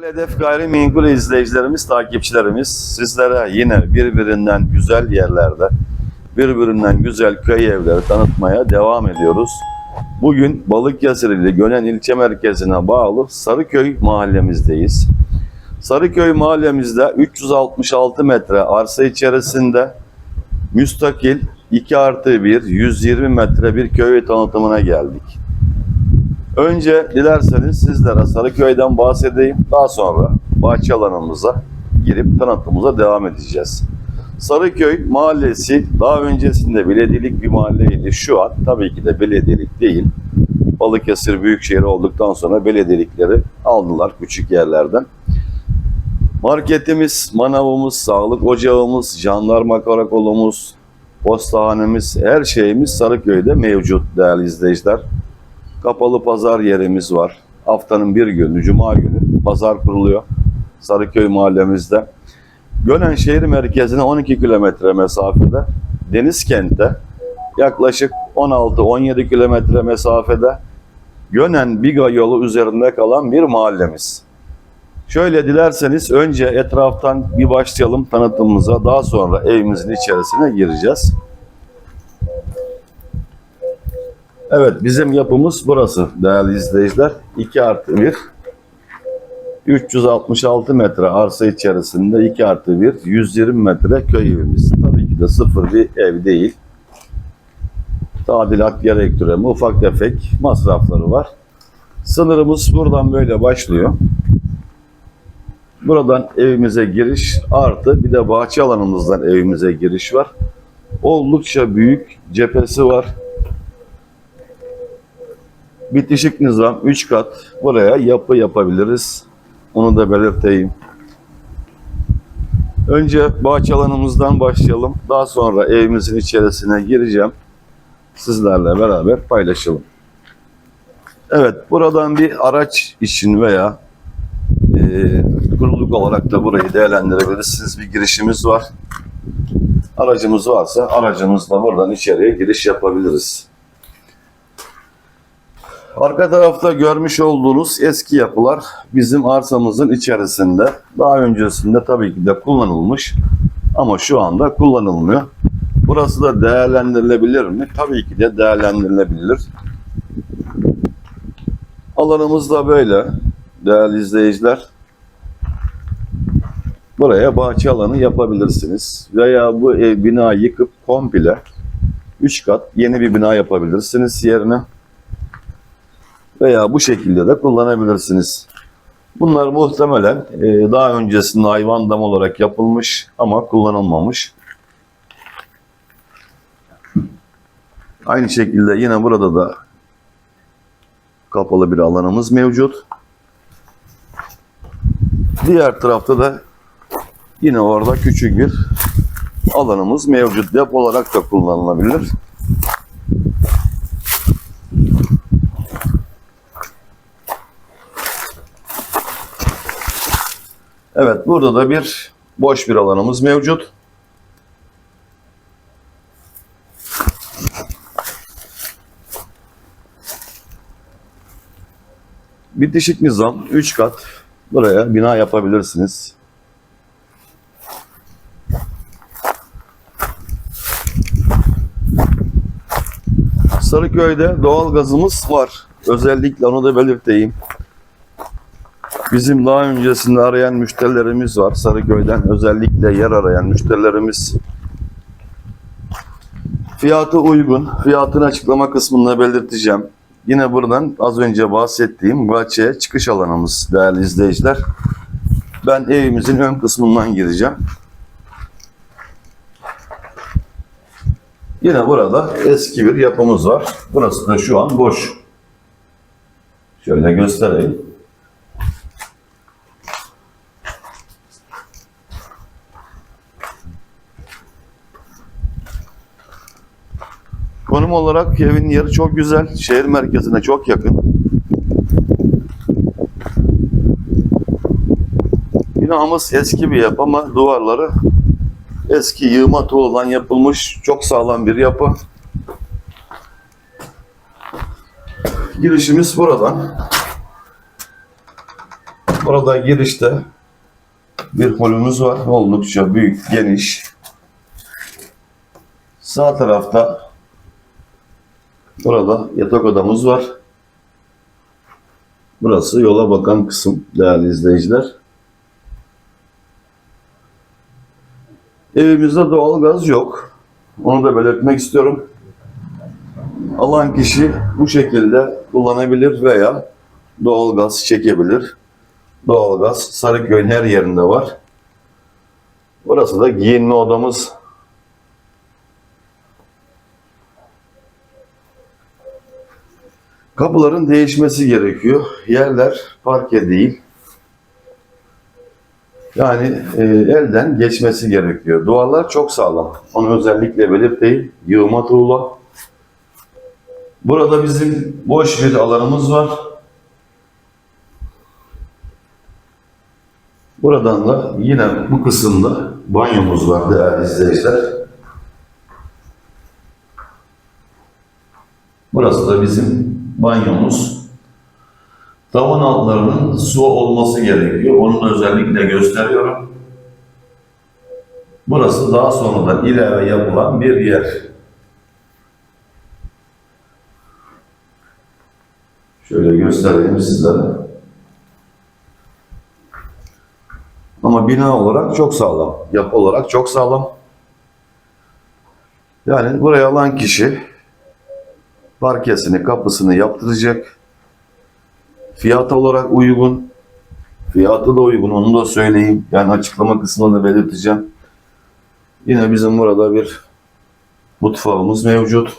Hedef Gayrimenkul izleyicilerimiz, takipçilerimiz sizlere yine birbirinden güzel yerlerde, birbirinden güzel köy evleri tanıtmaya devam ediyoruz. Bugün Balıkesir ili Gönen ilçe merkezine bağlı Sarıköy mahallemizdeyiz. Sarıköy mahallemizde 366 metre arsa içerisinde müstakil 2 artı 1, 120 metre bir köy tanıtımına geldik. Önce dilerseniz sizlere Sarıköy'den bahsedeyim. Daha sonra bahçe alanımıza girip tanıtımımıza devam edeceğiz. Sarıköy mahallesi daha öncesinde belediyelik bir mahalleydi. Şu an tabii ki de belediyelik değil. Balıkesir Büyükşehir olduktan sonra belediyelikleri aldılar küçük yerlerden. Marketimiz, manavımız, sağlık ocağımız, jandarma karakolumuz, postahanemiz, her şeyimiz Sarıköy'de mevcut değerli izleyiciler. Kapalı pazar yerimiz var. Haftanın bir günü, cuma günü pazar kuruluyor Sarıköy mahallemizde. Gönen şehir merkezine 12 kilometre mesafede, deniz kente yaklaşık 16-17 kilometre mesafede Gönen Biga yolu üzerinde kalan bir mahallemiz. Şöyle dilerseniz önce etraftan bir başlayalım tanıtımımıza. Daha sonra evimizin içerisine gireceğiz. Evet bizim yapımız burası değerli izleyiciler. 2 artı 1. 366 metre arsa içerisinde 2 artı 1. 120 metre köy evimiz. Tabii ki de sıfır bir ev değil. Tadilat gerektiriyor. Ufak tefek masrafları var. Sınırımız buradan böyle başlıyor. Buradan evimize giriş artı bir de bahçe alanımızdan evimize giriş var. Oldukça büyük cephesi var. Bitişik nizam 3 kat buraya yapı yapabiliriz. Onu da belirteyim. Önce bahçe alanımızdan başlayalım. Daha sonra evimizin içerisine gireceğim. Sizlerle beraber paylaşalım. Evet, buradan bir araç için veya e, kuruluk olarak da burayı değerlendirebilirsiniz. Bir girişimiz var. Aracımız varsa aracımızla buradan içeriye giriş yapabiliriz. Arka tarafta görmüş olduğunuz eski yapılar bizim arsamızın içerisinde. Daha öncesinde tabii ki de kullanılmış ama şu anda kullanılmıyor. Burası da değerlendirilebilir mi? Tabii ki de değerlendirilebilir. Alanımız da böyle değerli izleyiciler. Buraya bahçe alanı yapabilirsiniz. Veya bu ev bina yıkıp komple 3 kat yeni bir bina yapabilirsiniz yerine veya bu şekilde de kullanabilirsiniz. Bunlar muhtemelen e, daha öncesinde hayvan dam olarak yapılmış ama kullanılmamış. Aynı şekilde yine burada da kapalı bir alanımız mevcut. Diğer tarafta da yine orada küçük bir alanımız mevcut. Depo olarak da kullanılabilir. Evet, burada da bir boş bir alanımız mevcut. Bitişik nizam 3 kat buraya bina yapabilirsiniz. Sarıköy'de doğal gazımız var. Özellikle onu da belirteyim. Bizim daha öncesinde arayan müşterilerimiz var. Sarıköy'den özellikle yer arayan müşterilerimiz. Fiyatı uygun. Fiyatını açıklama kısmında belirteceğim. Yine buradan az önce bahsettiğim bahçeye çıkış alanımız değerli izleyiciler. Ben evimizin ön kısmından gireceğim. Yine burada eski bir yapımız var. Burası da şu an boş. Şöyle göstereyim. Konum olarak evin yeri çok güzel. Şehir merkezine çok yakın. Binamız eski bir yapı ama duvarları eski yığma tuğladan yapılmış çok sağlam bir yapı. Girişimiz buradan. Burada girişte bir holümüz var. Oldukça büyük, geniş. Sağ tarafta burada yatak odamız var. Burası yola bakan kısım değerli izleyiciler. Evimizde doğalgaz yok. Onu da belirtmek istiyorum. Alan kişi bu şekilde kullanabilir veya doğalgaz çekebilir. Doğalgaz Sarıköy'ün her yerinde var. Burası da giyinme odamız. Kapıların değişmesi gerekiyor. Yerler parke değil. Yani e, elden geçmesi gerekiyor. Duvarlar çok sağlam. Onu özellikle belirteyim. Yığma tuğla. Burada bizim boş bir alanımız var. Buradan da yine bu kısımda banyomuz var değerli izleyiciler. Burası da bizim banyomuz. Tavan altlarının su olması gerekiyor. Onu da özellikle gösteriyorum. Burası daha sonradan ilave yapılan bir yer. Şöyle göstereyim sizlere. Ama bina olarak çok sağlam. Yapı olarak çok sağlam. Yani buraya alan kişi parkesini, kapısını yaptıracak. Fiyat olarak uygun. Fiyatı da uygun onu da söyleyeyim. Yani açıklama kısmında da belirteceğim. Yine bizim burada bir mutfağımız mevcut.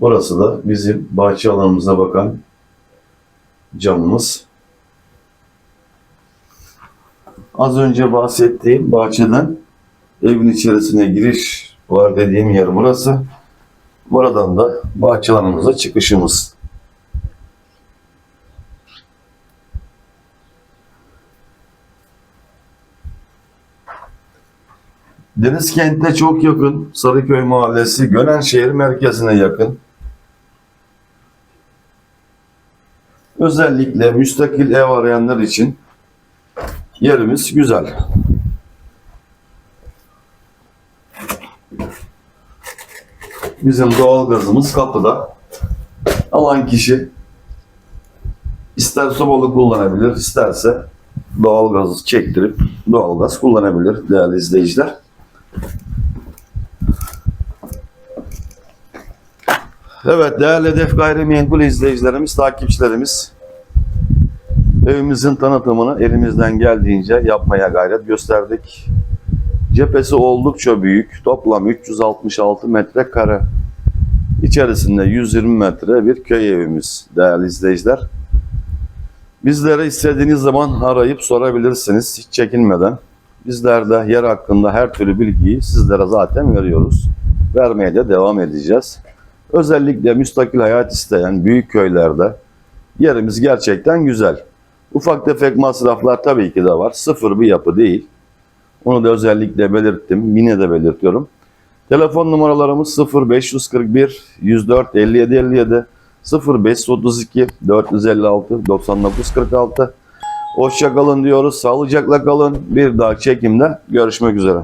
Burası da bizim bahçe alanımıza bakan camımız. Az önce bahsettiğim bahçeden evin içerisine giriş var dediğim yer burası. Buradan da bahçe alanımıza çıkışımız. Deniz kente çok yakın. Sarıköy Mahallesi, Gönen şehir merkezine yakın. Özellikle müstakil ev arayanlar için yerimiz güzel. Bizim doğalgazımız kapıda. Alan kişi ister sobalı kullanabilir, isterse doğalgazı çektirip doğalgaz kullanabilir değerli izleyiciler. Evet değerli Hedef Gayrimenkul izleyicilerimiz, takipçilerimiz evimizin tanıtımını elimizden geldiğince yapmaya gayret gösterdik. Cephesi oldukça büyük. Toplam 366 metrekare. İçerisinde 120 metre bir köy evimiz değerli izleyiciler. Bizlere istediğiniz zaman arayıp sorabilirsiniz hiç çekinmeden. Bizler de yer hakkında her türlü bilgiyi sizlere zaten veriyoruz. Vermeye de devam edeceğiz. Özellikle müstakil hayat isteyen büyük köylerde yerimiz gerçekten güzel. Ufak tefek masraflar tabii ki de var. Sıfır bir yapı değil. Onu da özellikle belirttim. Yine de belirtiyorum. Telefon numaralarımız 0541 104 57 57 0532 456 99 46 Hoşça kalın diyoruz. Sağlıcakla kalın. Bir daha çekimde görüşmek üzere.